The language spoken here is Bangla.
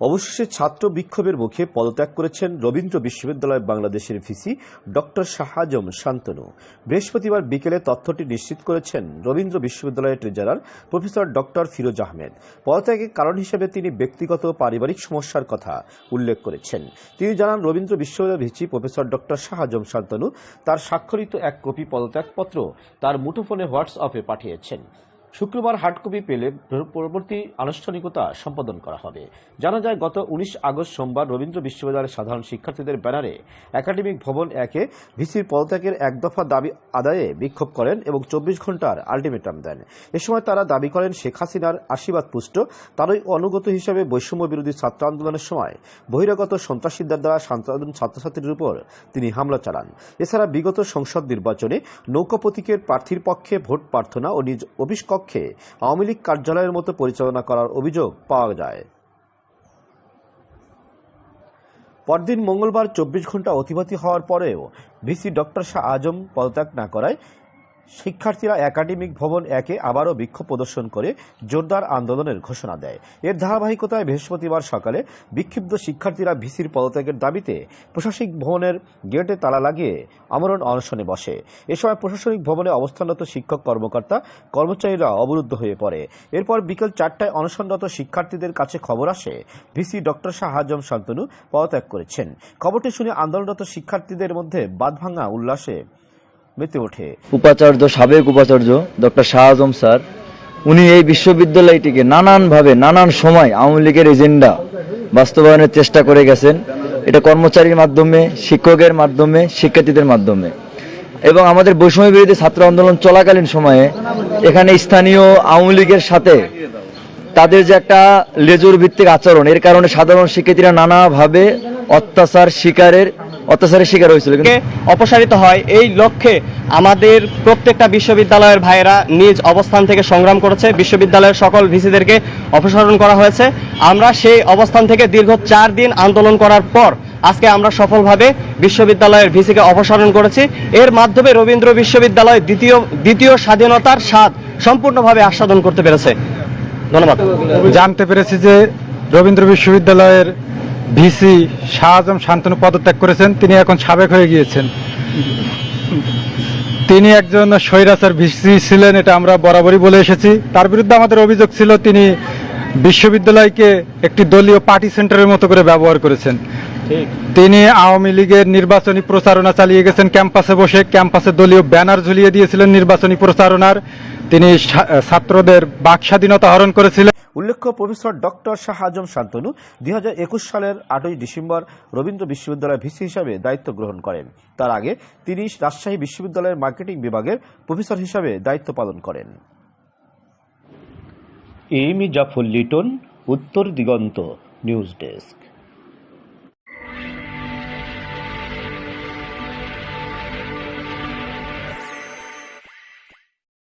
অবশেষে ছাত্র বিক্ষোভের মুখে পদত্যাগ করেছেন রবীন্দ্র বিশ্ববিদ্যালয় বাংলাদেশের ভিসি ডক্টর শাহাজম শান্তনু। বৃহস্পতিবার বিকেলে তথ্যটি নিশ্চিত করেছেন রবীন্দ্র বিশ্ববিদ্যালয়ের treasurer professor doctor Firoz Ahmed. পদত্যাগের কারণ হিসেবে তিনি ব্যক্তিগত পারিবারিক সমস্যার কথা উল্লেখ করেছেন। তিনি জানান, রবীন্দ্র বিশ্ববিদ্যালয়ের V C professor doctor Shah Azam Shantanu তার স্বাক্ষরিত এক কপি পদত্যাগপত্র তার মুঠোফোনে হোয়াটসঅ্যাপে পাঠিয়েছেন। শুক্রবার হার্ড কপি পেলে পরবর্তী আনুষ্ঠানিকতা সম্পাদন করা হবে। জানা যায়, গত উনিশ আগস্ট সোমবার রবীন্দ্র বিশ্ববিদ্যালয়ের সাধারণ শিক্ষার্থীদের ব্যানারে একাডেমিক ভবন একে ভিসির পদত্যাগের এক দফা দাবি আদায়ে বিক্ষোভ করেন এবং চব্বিশ ঘণ্টার আলটিমেটাম দেন। এ সময় তারা দাবি করেন, শেখ হাসিনার আশীর্বাদ পুষ্ট, তারই অনুগত হিসেবে বৈষম্য বিরোধী ছাত্র আন্দোলনের সময় বহিরাগত সন্ত্রাসীদের দ্বারা সাধারণ ছাত্রছাত্রীর উপর তিনি হামলা চালান। এছাড়া বিগত সংসদ নির্বাচনে নৌকা প্রতীকের প্রার্থীর পক্ষে ভোট প্রার্থনা ও নিজ অফিস কক্ষে আওয়ামী লীগ কার্যালয়ের মতো পরিচালনা করার অভিযোগ পাওয়া যায়। পরদিন মঙ্গলবার চব্বিশ ঘণ্টা অতিবাতি হওয়ার পরেও ভিসি ডক্টর শাহ আজম পদত্যাগ না করায় শিক্ষার্থীরা একাডেমিক ভবন একে আবারও বিক্ষোভ প্রদর্শন করে জোরদার আন্দোলনের ঘোষণা দেয়। এর ধারাবাহিকতায় বৃহস্পতিবার সকালে বিক্ষিপ্ত শিক্ষার্থীরা ভিসির পদত্যাগের দাবিতে প্রশাসনিক ভবনের গেটে তালা লাগিয়ে আমরণ অনশনে বসে। এ সময় প্রশাসনিক ভবনে অবস্থানরত শিক্ষক কর্মকর্তা, কর্মচারীরা অবরুদ্ধ হয়ে পড়ে। এরপর বিকেল চারটায় অনশনরত শিক্ষার্থীদের কাছে খবর আসে, V C doctor Shah Azam Shantanu পদত্যাগ করেছেন। খবরটি শুনে আন্দোলনরত শিক্ষার্থীদের মধ্যে বাঁধভাঙা উল্লাসে মেতে ওঠে। উপাচার্য, সাবেক উপাচার্য, ডক্টর শাহ আজম স্যার, উনি এই বিশ্ববিদ্যালয়টিকে নানানভাবে, নানান সময় আওয়ামী লীগের এজেন্ডা বাস্তবায়নের চেষ্টা করে গেছেন। এটা কর্মচারীর মাধ্যমে, শিক্ষকের মাধ্যমে, শিক্ষার্থীদের মাধ্যমে। এবং আমাদের বৈষম্য বিরোধী ছাত্র আন্দোলন চলাকালীন সময়ে এখানে স্থানীয় আওয়ামী লীগের সাথে তাদের যে একটা লেজুর ভিত্তিক আচরণ, এর কারণে সাধারণ শিক্ষার্থীরা নানাভাবে অত্যাচার, শিকারের অত্যাচারের শিকার হয়েছিল কিন্তু অপসারিত হয়। এই লক্ষ্যে আমাদের প্রত্যেকটা বিশ্ববিদ্যালয়ের ভাইয়েরা নিজ অবস্থান থেকে সংগ্রাম করেছে। বিশ্ববিদ্যালয়ের সকল ভিসিদেরকে অপসারণ করা হয়েছে। আমরা সেই অবস্থান থেকে দীর্ঘ চার দিন আন্দোলন করার পর আজকে আমরা সফলভাবে বিশ্ববিদ্যালয়ের ভিসিকে অপসারণ করেছি। এর মাধ্যমে রবীন্দ্র বিশ্ববিদ্যালয় দ্বিতীয় দ্বিতীয় স্বাধীনতার স্বাদ সম্পূর্ণভাবে আস্বাদন করতে পেরেছে। ধন্যবাদ। জানতে পেরেছি যে রবীন্দ্র বিশ্ববিদ্যালয়ের ভিসি শাহ আজম শান্তনু পদত্যাগ করেছেন তিনি এখন সাবেক হয়ে গিয়েছেন। তিনি একজন স্বৈরাচার ভিসি ছিলেন এটা আমরা বরাবরই বলে এসেছি। তার বিরুদ্ধে আমাদের অভিযোগ ছিল তিনি বিশ্ববিদ্যালয়কে একটি দলীয় পার্টি সেন্টারের মতো করে ব্যবহার করেছেন। তিনি আওয়ামী লীগের নির্বাচনী প্রচারণা চালিয়ে গেছেন ক্যাম্পাসে বসে ক্যাম্পাসে দলীয় ব্যানার ঝুলিয়ে দিয়েছিলেন নির্বাচনী প্রচারণার। তিনি ছাত্রদের বাক স্বাধীনতা হরণ করেছিলেন। উল্লেখ্য, প্রফেসর ডক্টর শাহ আজম শান্তনু দুই হাজার একুশ সালের আটই ডিসেম্বর রবীন্দ্র বিশ্ববিদ্যালয়ের ভিসি হিসাবে দায়িত্ব গ্রহণ করেন। তার আগে তিনি রাজশাহী বিশ্ববিদ্যালয়ের মার্কেটিং বিভাগের প্রফেসর হিসাবে দায়িত্ব পালন করেন। এম জাফর লিটন, উত্তর দিগন্ত, নিউজ ডেস্ক।